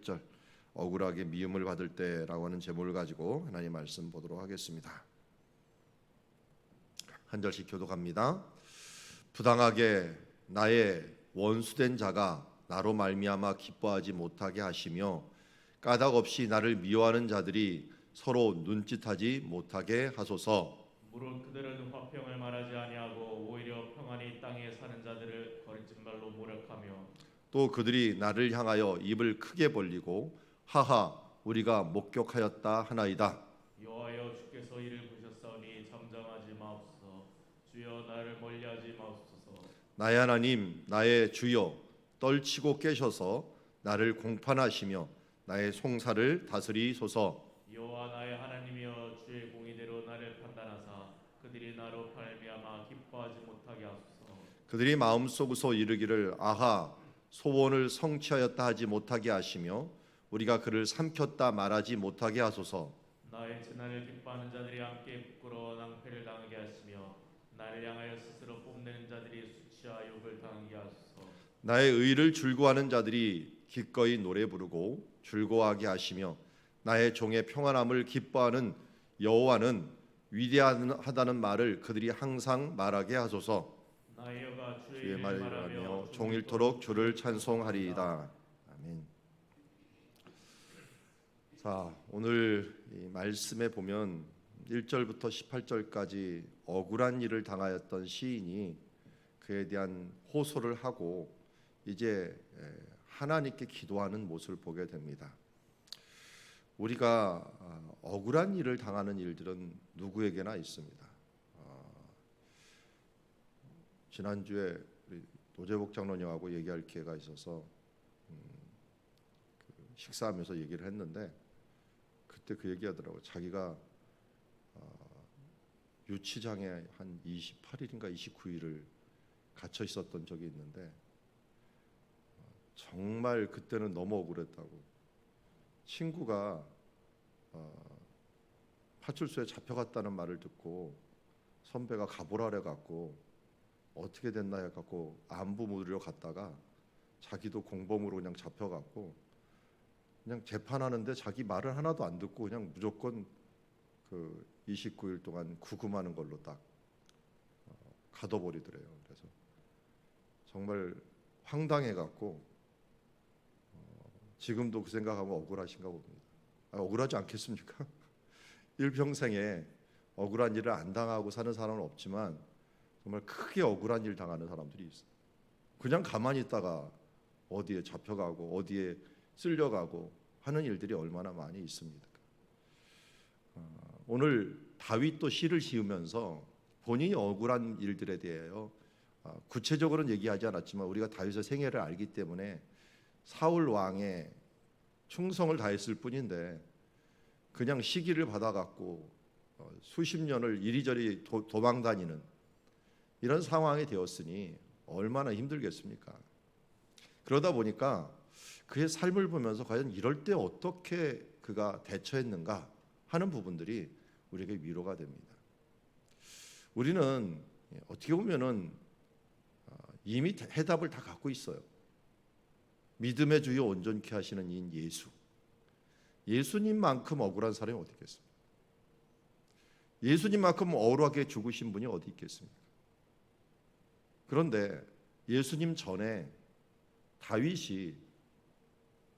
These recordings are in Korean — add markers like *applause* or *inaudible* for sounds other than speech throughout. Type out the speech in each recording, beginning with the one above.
28절 억울하게 미움을 받을 때라고 하는 제목을 가지고 하나님 말씀 보도록 하겠습니다. 한 절씩 교독합니다. 부당하게 나의 원수된 자가 나로 말미암아 기뻐하지 못하게 하시며 까닭 없이 나를 미워하는 자들이 서로 눈짓하지 못하게 하소서. 무릇 그들은 화평을 말하지 아니하고 오히려 평안히 땅에 사는 자들을 거짓말로 모략하며 또 그들이 나를 향하여 입을 크게 벌리고 하하 우리가 목격하였다 하나이다. 여호와여 주께서 이를 보셨사오니 잠잠하지 마옵소서 주여 나를 멀리하지 마옵소서 나의 하나님 나의 주여 떨치고 깨셔서 나를 공판하시며 나의 송사를 다스리소서. 여호와 나의 하나님이여 주의 공의대로 나를 판단하사 그들이 나로 말미암아 기뻐하지 못하게 하소서 그들이 마음속에서 이르기를 아하 소원을 성취하였다 하지 못하게 하시며 우리가 그를 삼켰다 말하지 못하게 하소서. 나의 재난을 기뻐하는 자들이 함께 부끄러워 낭패를 당하게 하시며 나를 향하여 스스로 뽐내는 자들이 수치와 욕을 당하게 하소서 나의 의를 줄고하는 자들이 기꺼이 노래 부르고 즐거워하게 하시며 나의 종의 평안함을 기뻐하는 여호와는 위대하다는 말을 그들이 항상 말하게 하소서. 주의 하며 종일토록 주를 찬송하리이다. 아멘. 자, 오늘 이 말씀에 보면 1절부터 18절까지 억울한 일을 당하였던 시인이 그에 대한 호소를 하고 이제 에, 하나님께 기도하는 모습을 보게 됩니다. 우리가 아, 억울한 일을 당하는 일들은 누구에게나 있습니다. 어, 지난주에 우리 노재복 장로님하고 얘기할 기회가 있어서 음, 그 식사하면서 얘기를 했는데 그때 그 얘기하더라고 자기가 어, 유치장에 한 28일인가 29일을 갇혀 있었던 적이 있는데 어, 정말 그때는 너무 억울했다고. 친구가 어, 파출소에 잡혀갔다는 말을 듣고 선배가 가보라래 갖고 어떻게 됐나 해갖고 안부 물으러 갔다가 자기도 공범으로 그냥 잡혀갖고 그냥 재판하는데 자기 말을 하나도 안 듣고 그냥 무조건 그 29일 동안 구금하는 걸로 딱 어, 가둬버리더래요. 그래서 정말 황당해갖고 어, 지금도 그 생각하면 억울하신가 봅니다. 아, 억울하지 않겠습니까? *laughs* 일평생에 억울한 일을 안 당하고 사는 사람은 없지만 정말 크게 억울한 일 당하는 사람들이 있어요. 그냥 가만히 있다가 어디에 잡혀가고 어디에 쓸려가고 하는 일들이 얼마나 많이 있습니다. 어, 오늘 다윗도 시를 지으면서 본인이 억울한 일들에 대하여 어, 구체적으로는 얘기하지 않았지만 우리가 다윗의 생애를 알기 때문에 사울 왕의 충성을 다했을 뿐인데 그냥 시기를 받아갖고 어, 수십 년을 이리저리 도, 도망 다니는 이런 상황이 되었으니 얼마나 힘들겠습니까? 그러다 보니까 그의 삶을 보면서 과연 이럴 때 어떻게 그가 대처했는가 하는 부분들이 우리에게 위로가 됩니다. 우리는 어떻게 보면은 어, 이미 해답을 다 갖고 있어요. 믿음의 주요 온전케 하시는 이인 예수. 예수님만큼 억울한 사람이 어디 있겠습니까? 예수님만큼 억울하게 죽으신 분이 어디 있겠습니까? 그런데 예수님 전에 다윗이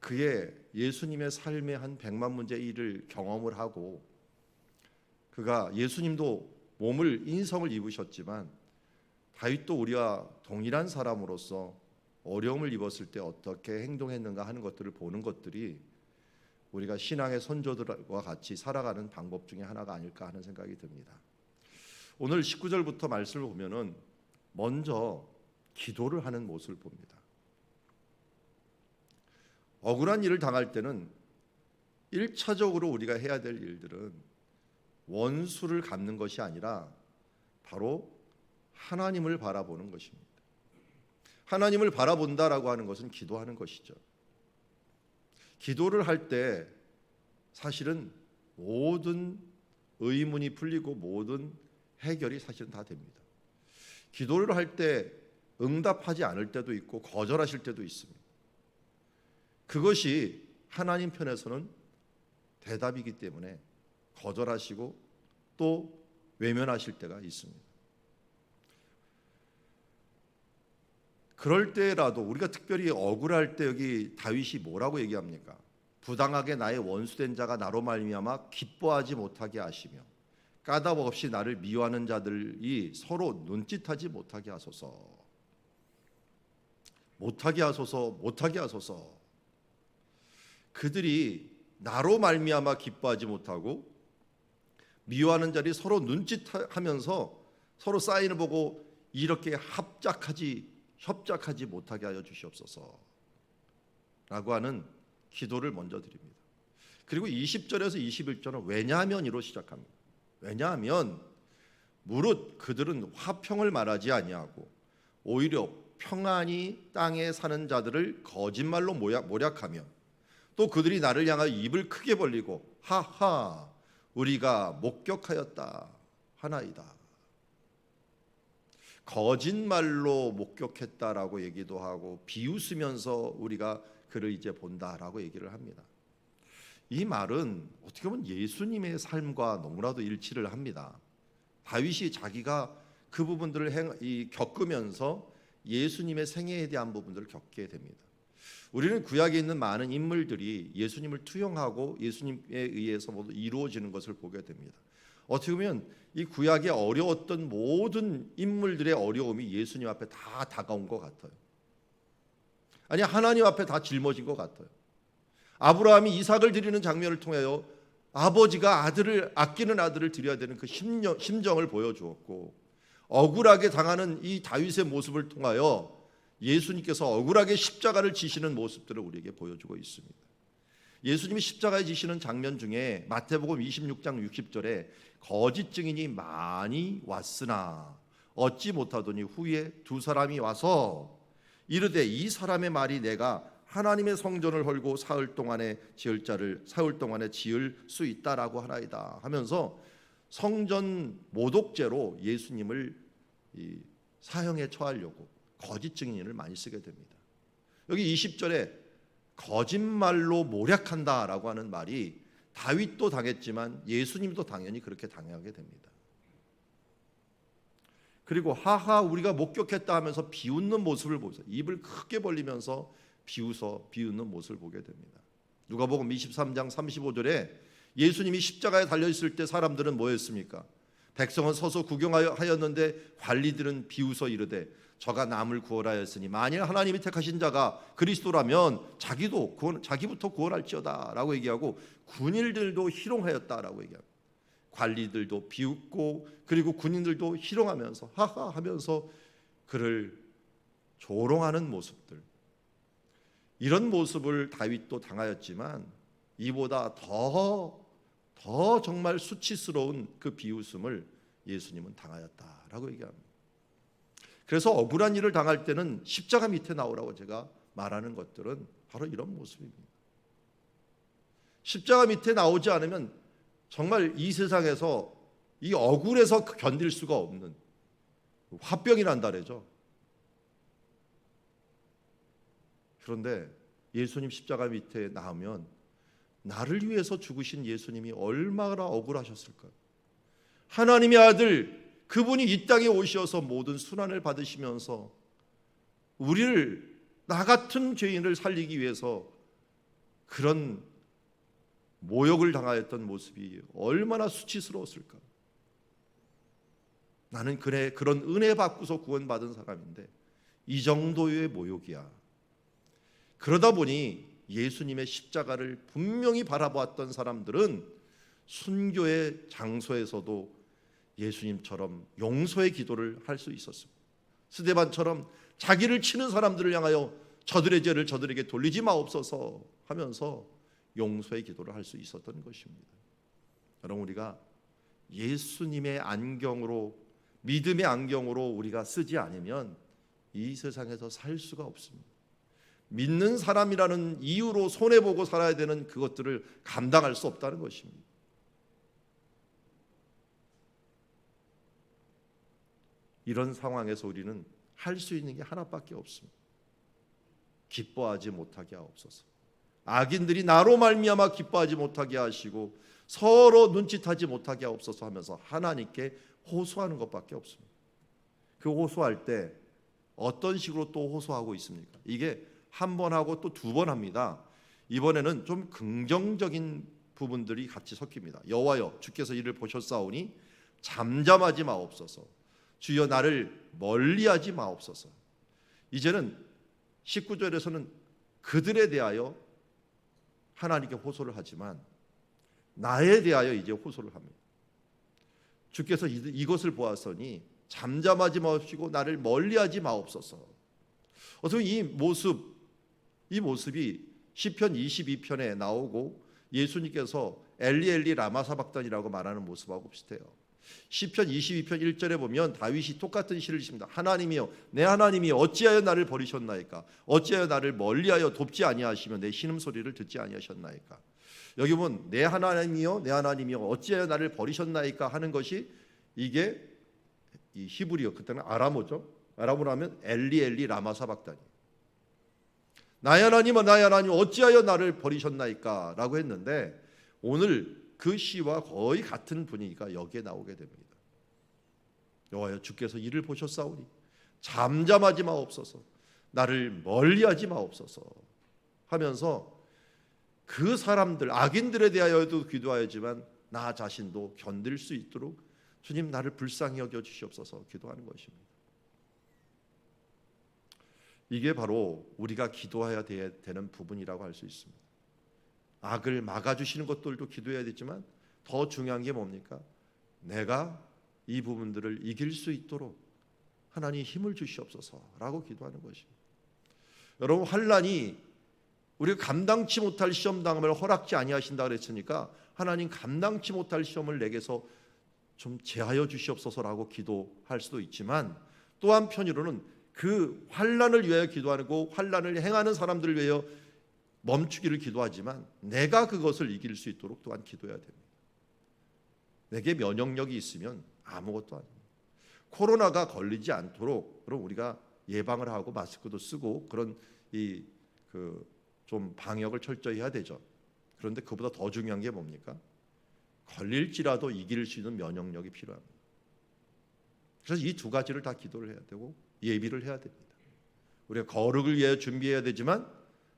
그의 예수님의 삶의 한 백만 문제 일을 경험을 하고 그가 예수님도 몸을 인성을 입으셨지만 다윗도 우리와 동일한 사람으로서 어려움을 입었을 때 어떻게 행동했는가 하는 것들을 보는 것들이 우리가 신앙의 선조들과 같이 살아가는 방법 중에 하나가 아닐까 하는 생각이 듭니다. 오늘 19절부터 말씀을 보면은 먼저 기도를 하는 모습을 봅니다. 억울한 일을 당할 때는 1차적으로 우리가 해야 될 일들은 원수를 갚는 것이 아니라 바로 하나님을 바라보는 것입니다. 하나님을 바라본다라고 하는 것은 기도하는 것이죠. 기도를 할 때 사실은 모든 의문이 풀리고 모든 해결이 사실은 다 됩니다. 기도를 할 때 응답하지 않을 때도 있고 거절하실 때도 있습니다. 그것이 하나님 편에서는 대답이기 때문에 거절하시고 또 외면하실 때가 있습니다. 그럴 때라도 우리가 특별히 억울할 때 여기 다윗이 뭐라고 얘기합니까? 부당하게 나의 원수된 자가 나로 말미암아 기뻐하지 못하게 하시며 까닭 없이 나를 미워하는 자들이 서로 눈짓하지 못하게 하소서. 못하게 하소서. 못하게 하소서. 그들이 나로 말미암아 기뻐하지 못하고 미워하는 자들이 서로 눈짓하면서 서로 사인을 보고 이렇게 합작하지 협작하지 못하게 하여 주시옵소서. 라고 하는 기도를 먼저 드립니다. 그리고 20절에서 21절은 왜냐하면이로 시작합니다. 왜냐하면 무릇 그들은 화평을 말하지 아니하고 오히려 평안히 땅에 사는 자들을 거짓말로 모략, 모략하며 또 그들이 나를 향하여 입을 크게 벌리고 하하 우리가 목격하였다 하나이다. 거짓말로 목격했다라고 얘기도 하고 비웃으면서 우리가 그를 이제 본다라고 얘기를 합니다. 이 말은 어떻게 보면 예수님의 삶과 너무나도 일치를 합니다. 다윗이 자기가 그 부분들을 행, 이, 겪으면서 예수님의 생애에 대한 부분들을 겪게 됩니다. 우리는 구약에 있는 많은 인물들이 예수님을 투영하고 예수님에 의해서 모두 이루어지는 것을 보게 됩니다. 어떻게 보면 이 구약에 어려웠던 모든 인물들의 어려움이 예수님 앞에 다 다가온 것 같아요. 아니 하나님 앞에 다 짊어진 것 같아요. 아브라함이 이삭을 드리는 장면을 통하여 아버지가 아들을 아끼는 아들을 드려야 되는 그 심정, 심정을 보여주었고 억울하게 당하는 이 다윗의 모습을 통하여 예수님께서 억울하게 십자가를 지시는 모습들을 우리에게 보여주고 있습니다. 예수님이 십자가에 지시는 장면 중에 마태복음 26장 60절에 거짓 증인이 많이 왔으나 얻지 못하더니 후에 두 사람이 와서 이르되 이 사람의 말이 내가 하나님의 성전을 헐고 사흘 동안에 지을 자를 사흘 동안에 지을 수 있다라고 하나이다 하면서 성전 모독죄로 예수님을 이 사형에 처하려고 거짓 증인을 많이 쓰게 됩니다. 여기 20절에 거짓말로 모략한다라고 하는 말이 다윗도 당했지만 예수님도 당연히 그렇게 당하게 됩니다. 그리고 하하 우리가 목격했다 하면서 비웃는 모습을 보세요. 입을 크게 벌리면서 비웃어 비웃는 모습을 보게 됩니다. 누가복음 23장 35절에 예수님이 십자가에 달려 있을 때 사람들은 뭐였습니까? 백성은 서서 구경하였는데 관리들은 비웃어 이르되 저가 남을 구원하였으니 만일 하나님이 택하신 자가 그리스도라면 자기도 구원, 자기부터 구원할지어다라고 얘기하고 군인들도 희롱하였다라고 얘기합니다. 관리들도 비웃고 그리고 군인들도 희롱하면서 하하 하면서 그를 조롱하는 모습들 이런 모습을 다윗도 당하였지만 이보다 더 더 정말 수치스러운 그 비웃음을 예수님은 당하였다라고 얘기합니다. 그래서 억울한 일을 당할 때는 십자가 밑에 나오라고 제가 말하는 것들은 바로 이런 모습입니다. 십자가 밑에 나오지 않으면 정말 이 세상에서 이 억울해서 견딜 수가 없는 화병이 난다래죠. 그런데 예수님 십자가 밑에 나오면 나를 위해서 죽으신 예수님이 얼마나 억울하셨을까요? 하나님의 아들 그분이 이 땅에 오셔서 모든 순환을 받으시면서 우리를 나 같은 죄인을 살리기 위해서 그런 모욕을 당하였던 모습이 얼마나 수치스러웠을까? 나는 그래 그런 은혜 받고서 구원받은 사람인데 이 정도의 모욕이야. 그러다 보니 예수님의 십자가를 분명히 바라보았던 사람들은 순교의 장소에서도 예수님처럼 용서의 기도를 할 수 있었습니다. 스데반처럼 자기를 치는 사람들을 향하여 저들의 죄를 저들에게 돌리지 마옵소서 하면서 용서의 기도를 할 수 있었던 것입니다. 여러분 우리가 예수님의 안경으로 믿음의 안경으로 우리가 쓰지 않으면 이 세상에서 살 수가 없습니다. 믿는 사람이라는 이유로 손해 보고 살아야 되는 그것들을 감당할 수 없다는 것입니다. 이런 상황에서 우리는 할 수 있는 게 하나밖에 없습니다. 기뻐하지 못하게 하옵소서. 악인들이 나로 말미암아 기뻐하지 못하게 하시고 서로 눈짓하지 못하게 하옵소서 하면서 하나님께 호소하는 것밖에 없습니다. 그 호소할 때 어떤 식으로 또 호소하고 있습니까? 이게 한 번 하고 또 두 번 합니다. 이번에는 좀 긍정적인 부분들이 같이 섞입니다. 여호와여 주께서 이를 보셨사오니 잠잠하지 마옵소서. 주여 나를 멀리하지 마옵소서. 이제는 19절에서는 그들에 대하여 하나님께 호소를 하지만 나에 대하여 이제 호소를 합니다. 주께서 이- 이것을 보았으니 잠잠하지 마옵시고 나를 멀리하지 마옵소서. 어떻게 이 모습 이 모습이 시편 22편에 나오고 예수님께서 엘리 엘리 라마 사박단이라고 말하는 모습하고 비슷해요. 시편 22편 1절에 보면 다윗이 똑같은 시를 짓습니다. 하나님이여 내 하나님이 어찌하여 나를 버리셨나이까 어찌하여 나를 멀리하여 돕지 아니하시며 내 신음 소리를 듣지 아니하셨나이까 여기 보면 내 하나님이여 내 하나님이여 어찌하여 나를 버리셨나이까 하는 것이 이게 이 히브리어 그때는 아람어죠. 아람어로 하면 엘리 엘리 라마 사박단이 나의 하나님아 나의 하나님 어찌하여 나를 버리셨나이까 라고 했는데 오늘 그 시와 거의 같은 분위기가 여기에 나오게 됩니다. 여호와여 주께서 이를 보셨사오니 잠잠하지 마옵소서 나를 멀리하지 마옵소서 하면서 그 사람들 악인들에 대하여도 기도하였지만 나 자신도 견딜 수 있도록 주님 나를 불쌍히 여겨 주시옵소서 기도하는 것입니다. 이게 바로 우리가 기도해야 되- 되는 부분이라고 할 수 있습니다. 악을 막아주시는 것들도 기도해야 되지만 더 중요한 게 뭡니까? 내가 이 부분들을 이길 수 있도록 하나님 힘을 주시옵소서라고 기도하는 것입니다. 여러분 환란이 우리가 감당치 못할 시험 당함을 허락지 아니하신다 그랬으니까 하나님 감당치 못할 시험을 내게서 좀 제하여 주시옵소서라고 기도할 수도 있지만 또 한편으로는 그 환란을 위하여 기도하고 환란을 행하는 사람들을 위하여 멈추기를 기도하지만 내가 그것을 이길 수 있도록 또한 기도해야 됩니다. 내게 면역력이 있으면 아무것도 아닙니다. 코로나가 걸리지 않도록 그럼 우리가 예방을 하고 마스크도 쓰고 그런 이 그 좀 방역을 철저히 해야 되죠. 그런데 그보다 더 중요한 게 뭡니까? 걸릴지라도 이길 수 있는 면역력이 필요합니다. 그래서 이 두 가지를 다 기도를 해야 되고 예비를 해야 됩니다. 우리가 거룩을 위해 준비해야 되지만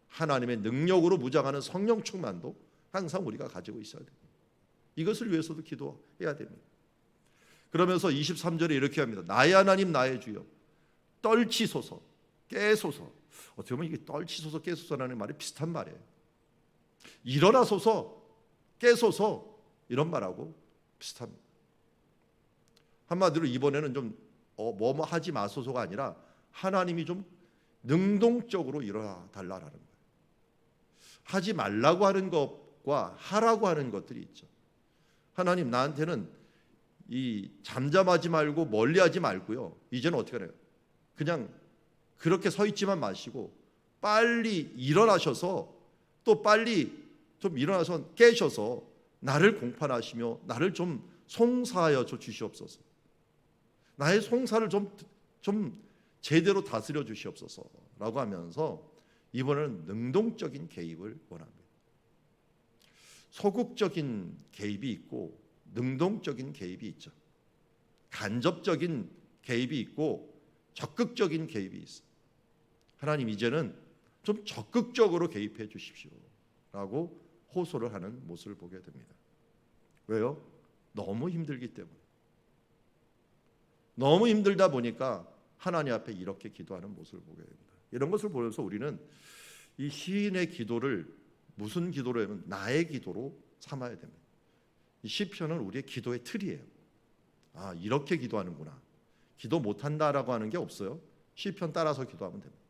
하나님의 능력으로 무장하는 성령 충만도 항상 우리가 가지고 있어야 됩니다. 이것을 위해서도 기도해야 됩니다. 그러면서 23절에 이렇게 합니다. 나의 하나님 나의 주여 떨치소서 깨소서 어떻게 보면 이게 떨치소서 깨소서라는 말이 비슷한 말이에요. 일어나소서 깨소서 이런 말하고 비슷합니다. 한마디로 이번에는 좀 어, 뭐뭐 하지 마소서가 아니라 하나님이 좀 능동적으로 일어나 달라라는 거예요. 하지 말라고 하는 것과 하라고 하는 것들이 있죠. 하나님 나한테는 이 잠잠하지 말고 멀리하지 말고요. 이제는 어떻게 해요? 그냥 그렇게 서 있지만 마시고 빨리 일어나셔서 또 빨리 좀 일어나서 깨셔서 나를 공판하시며 나를 좀 송사하여 줘 주시옵소서. 나의 송사를 좀 좀 제대로 다스려 주시옵소서라고 하면서 이번에는 능동적인 개입을 원합니다. 소극적인 개입이 있고 능동적인 개입이 있죠. 간접적인 개입이 있고 적극적인 개입이 있어. 하나님 이제는 좀 적극적으로 개입해 주십시오라고 호소를 하는 모습을 보게 됩니다. 왜요? 너무 힘들기 때문에. 너무 힘들다 보니까 하나님 앞에 이렇게 기도하는 모습을 보게 됩니다. 이런 것을 보면서 우리는 이 시인의 기도를 무슨 기도로 하면 나의 기도로 삼아야 됩니다. 이 시편은 우리의 기도의 틀이에요. 아 이렇게 기도하는구나. 기도 못 한다라고 하는 게 없어요. 시편 따라서 기도하면 됩니다.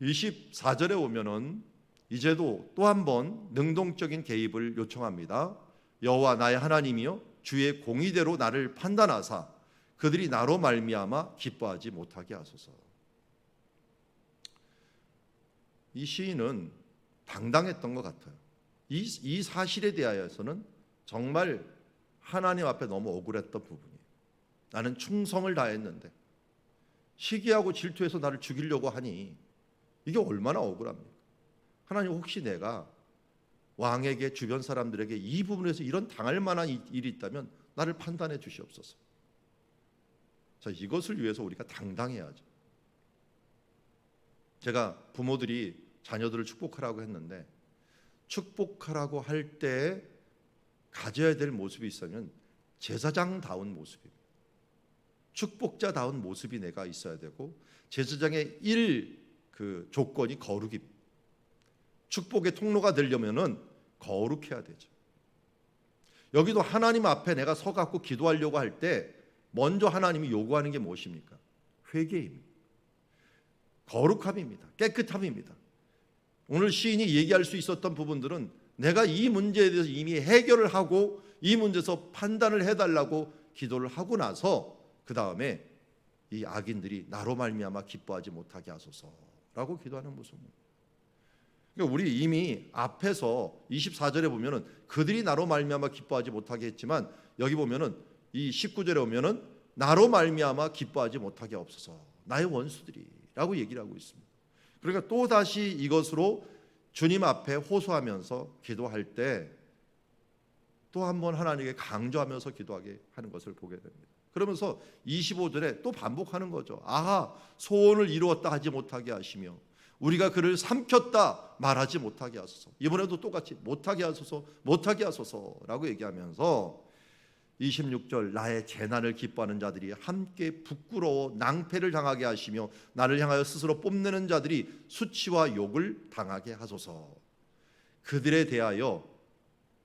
24절에 오면은 이제도 또 한 번 능동적인 개입을 요청합니다. 여호와 나의 하나님이여 주의 공의대로 나를 판단하사 그들이 나로 말미암아 기뻐하지 못하게 하소서. 이 시인은 당당했던 것 같아요. 이, 이 사실에 대하여서는 정말 하나님 앞에 너무 억울했던 부분이에요. 나는 충성을 다했는데 시기하고 질투해서 나를 죽이려고 하니 이게 얼마나 억울합니까? 하나님 혹시 내가 왕에게 주변 사람들에게 이 부분에서 이런 당할 만한 이- 일이 있다면 나를 판단해 주시옵소서. 자, 이것을 위해서 우리가 당당해야죠. 제가 부모들이 자녀들을 축복하라고 했는데 축복하라고 할 때 가져야 될 모습이 있으면 제사장다운 모습입니다. 축복자다운 모습이 내가 있어야 되고 제사장의 일 그 조건이 거룩입니다. 축복의 통로가 되려면은 거룩해야 되죠. 여기도 하나님 앞에 내가 서 갖고 기도하려고 할 때 먼저 하나님이 요구하는 게 무엇입니까? 회개입니다. 거룩함입니다. 깨끗함입니다. 오늘 시인이 얘기할 수 있었던 부분들은 내가 이 문제에 대해서 이미 해결을 하고 이 문제에서 판단을 해달라고 기도를 하고 나서 그 다음에 이 악인들이 나로 말미암아 기뻐하지 못하게 하소서라고 기도하는 모습입니다. 그러니까 우리 이미 앞에서 24절에 보면은 그들이 나로 말미암아 기뻐하지 못하게 했지만 여기 보면은 이 19절에 오면은 나로 말미암아 기뻐하지 못하게 없어서 나의 원수들이라고 얘기를 하고 있습니다. 그러니까 또 다시 이것으로 주님 앞에 호소하면서 기도할 때 또 한 번 하나님께 강조하면서 기도하게 하는 것을 보게 됩니다. 그러면서 25절에 또 반복하는 거죠. 아하 소원을 이루었다 하지 못하게 하시며 우리가 그를 삼켰다 말하지 못하게 하소서. 이번에도 똑같이 못하게 하소서, 못하게 하소서라고 얘기하면서 26절 나의 재난을 기뻐하는 자들이 함께 부끄러워 낭패를 당하게 하시며 나를 향하여 스스로 뽐내는 자들이 수치와 욕을 당하게 하소서. 그들에 대하여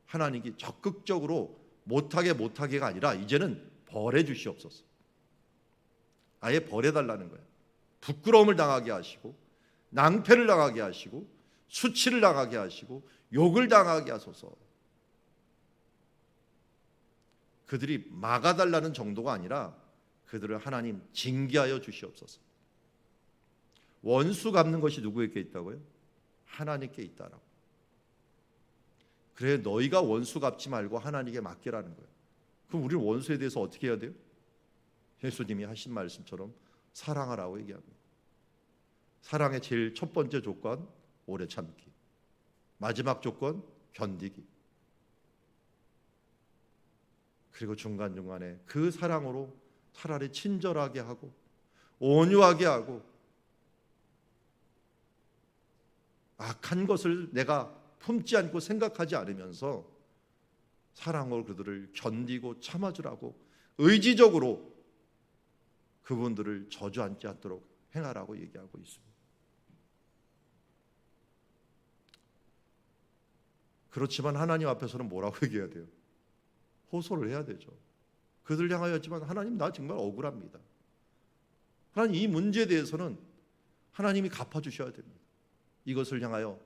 하나님이 적극적으로 못하게 못하게가 아니라 이제는 벌해 주시옵소서. 아예 벌해 달라는 거예요. 부끄러움을 당하게 하시고 낭패를 당하게 하시고 수치를 당하게 하시고 욕을 당하게 하소서. 그들이 막아달라는 정도가 아니라 그들을 하나님 징계하여 주시옵소서. 원수 갚는 것이 누구에게 있다고요? 하나님께 있다라고. 그래 너희가 원수 갚지 말고 하나님께 맡기라는 거예요. 그럼 우리는 원수에 대해서 어떻게 해야 돼요? 예수님이 하신 말씀처럼 사랑하라고 얘기합니다. 사랑의 제일 첫 번째 조건 오래 참기. 마지막 조건 견디기. 그리고 중간중간에 그 사랑으로 차라리 친절하게 하고 온유하게 하고 악한 것을 내가 품지 않고 생각하지 않으면서 사랑으로 그들을 견디고 참아주라고 의지적으로 그분들을 저주하지 않도록 행하라고 얘기하고 있습니다. 그렇지만 하나님 앞에서는 뭐라고 *laughs* 얘기해야 돼요? 호소를 해야 되죠. 그들 향하였지만 하나님 나 정말 억울합니다. 하나님 이 문제에 대해서는 하나님이 갚아주셔야 됩니다. 이것을 향하여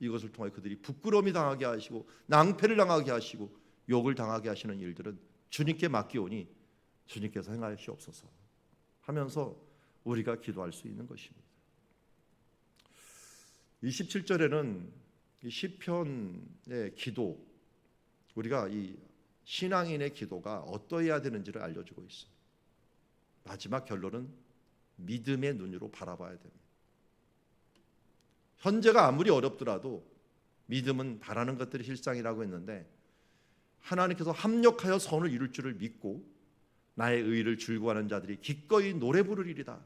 이것을 통해 그들이 부끄러움이 당하게 하시고 낭패를 당하게 하시고 욕을 당하게 하시는 일들은 주님께 맡기오니 주님께서 행하시옵소서 하면서 우리가 기도할 수 있는 것입니다. 27절에는 이 시편의 기도 우리가 이 신앙인의 기도가 어떠해야 되는지를 알려주고 있습니다. 마지막 결론은 믿음의 눈으로 바라봐야 됩니다. 현재가 아무리 어렵더라도 믿음은 바라는 것들이 실상이라고 했는데 하나님께서 합력하여 선을 이룰 줄을 믿고 나의 의를 즐거워하는 자들이 기꺼이 노래 부르리이다.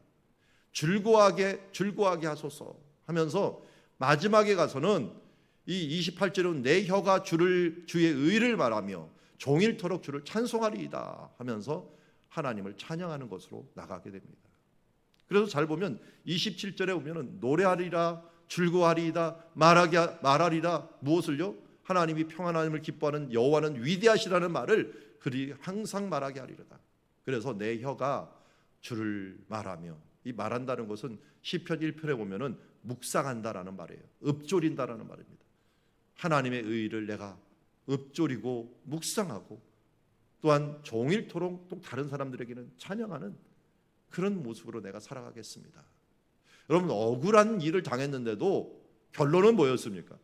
즐거워하게 즐거워하게 하소서 하면서 마지막에 가서는 이 28절은 내 혀가 주를 주의 의를 말하며 종일토록 주를 찬송하리이다 하면서 하나님을 찬양하는 것으로 나가게 됩니다. 그래서 잘 보면 27절에 보면은 노래하리라 즐거워하리이다 말하게 말하리라 무엇을요? 하나님이 평안함을 기뻐하는 여호와는 위대하시라는 말을 그리 항상 말하게 하리로다. 그래서 내 혀가 주를 말하며 이 말한다는 것은 시편 1편에 보면은 묵상한다라는 말이에요. 읊조린다라는 말입니다. 하나님의 의를 내가 읊조리고 묵상하고 또한 종일토록 또 다른 사람들에게는 찬양하는 그런 모습으로 내가 살아가겠습니다. 여러분 억울한 일을 당했는데도 결론은 뭐였습니까?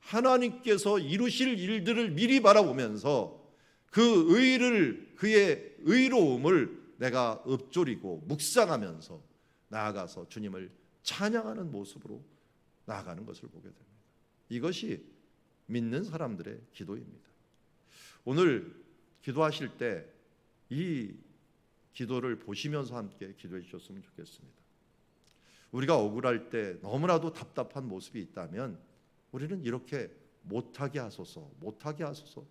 하나님께서 이루실 일들을 미리 바라보면서 그 의를 그의 의로움을 내가 읊조리고 묵상하면서 나아가서 주님을 찬양하는 모습으로 나아가는 것을 보게 됩니다. 이것이 믿는 사람들의 기도입니다. 오늘 기도하실 때 이 기도를 보시면서 함께 기도해 주셨으면 좋겠습니다. 우리가 억울할 때 너무나도 답답한 모습이 있다면 우리는 이렇게 못하게 하소서, 못하게 하소서.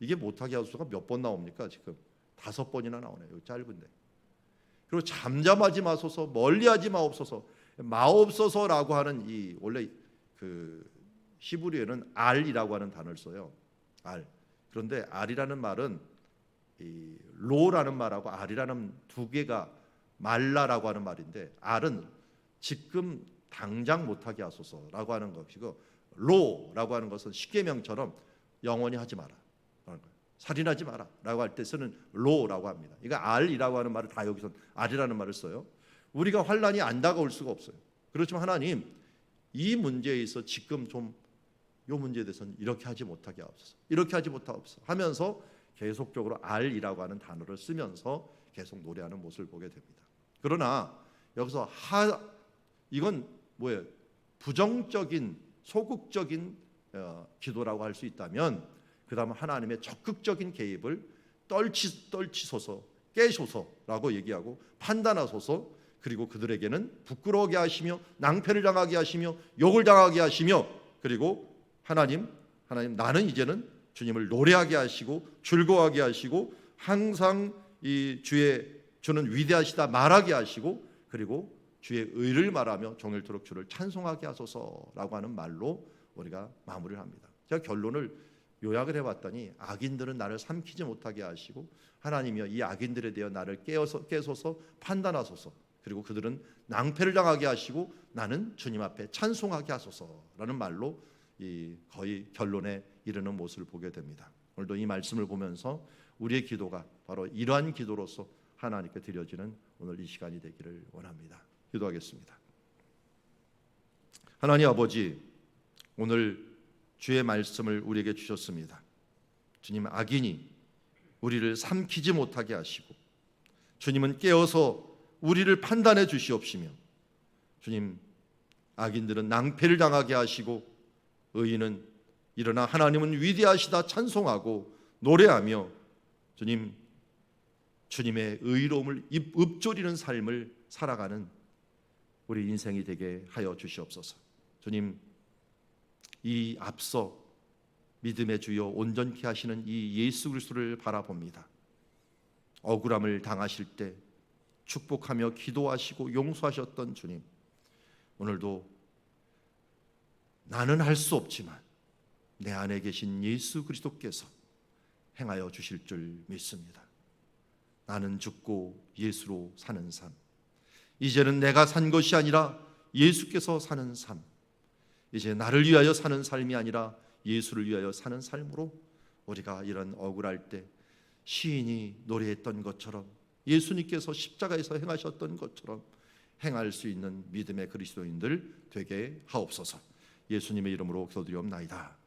이게 못하게 하소서가 몇 번 나옵니까 지금? 다섯 번이나 나오네요. 짧은데. 그리고 잠잠하지 마소서, 멀리하지 마옵소서, 마옵소서라고 하는 이 원래 그 히브리어는 알이라고 하는 단어를 써요. 알. 그런데 알이라는 말은 이 로라는 말하고 알이라는 두 개가 말라라고 하는 말인데 알은 지금 당장 못하게 하소서라고 하는 것이고 로라고 하는 것은 십계명처럼 영원히 하지 마라. 살인하지 마라 라고 할 때 쓰는 로라고 합니다. 이거 알이라고 하는 말을 다 여기서 알이라는 말을 써요. 우리가 환란이 안 다가올 수가 없어요. 그렇지만 하나님 이 문제에 있어 지금 좀 요 문제에 대해서는 이렇게 하지 못하게 하옵소서. 이렇게 하지 못하옵소서 하면서 계속적으로 알이라고 하는 단어를 쓰면서 계속 노래하는 모습을 보게 됩니다. 그러나 여기서 하 이건 뭐예요? 부정적인 소극적인 어, 기도라고 할 수 있다면 그다음 하나님의 적극적인 개입을 떨치 떨치소서 깨소서라고 얘기하고 판단하소서 그리고 그들에게는 부끄러워하게 하시며 낭패를 당하게 하시며 욕을 당하게 하시며 그리고 하나님 하나님 나는 이제는 주님을 노래하게 하시고 즐거워하게 하시고 항상 이 주의 주는 위대하시다 말하게 하시고 그리고 주의 의를 말하며 종일토록 주를 찬송하게 하소서라고 하는 말로 우리가 마무리를 합니다. 제가 결론을 요약을 해봤더니 악인들은 나를 삼키지 못하게 하시고 하나님이여 이 악인들에 대해 나를 깨어서 깨소서 판단하소서 그리고 그들은 낭패를 당하게 하시고 나는 주님 앞에 찬송하게 하소서라는 말로 이 거의 결론에 이르는 모습을 보게 됩니다. 오늘도 이 말씀을 보면서 우리의 기도가 바로 이러한 기도로서 하나님께 드려지는 오늘 이 시간이 되기를 원합니다. 기도하겠습니다. 하나님 아버지 오늘 주의 말씀을 우리에게 주셨습니다. 주님 악인이 우리를 삼키지 못하게 하시고 주님은 깨어서 우리를 판단해 주시옵시며 주님 악인들은 낭패를 당하게 하시고 의인은 일어나 하나님은 위대하시다 찬송하고 노래하며 주님 주님의 의로움을 입- 읊조리는 삶을 살아가는 우리 인생이 되게 하여 주시옵소서. 주님 이 앞서 믿음의 주여 온전케 하시는 이 예수 그리스도를 바라봅니다. 억울함을 당하실 때 축복하며 기도하시고 용서하셨던 주님 오늘도 나는 할 수 없지만 내 안에 계신 예수 그리스도께서 행하여 주실 줄 믿습니다. 나는 죽고 예수로 사는 삶. 이제는 내가 산 것이 아니라 예수께서 사는 삶. 이제 나를 위하여 사는 삶이 아니라 예수를 위하여 사는 삶으로 우리가 이런 억울할 때 시인이 노래했던 것처럼 예수님께서 십자가에서 행하셨던 것처럼 행할 수 있는 믿음의 그리스도인들 되게 하옵소서. 예수님의 이름으로 기도드리옵나이다.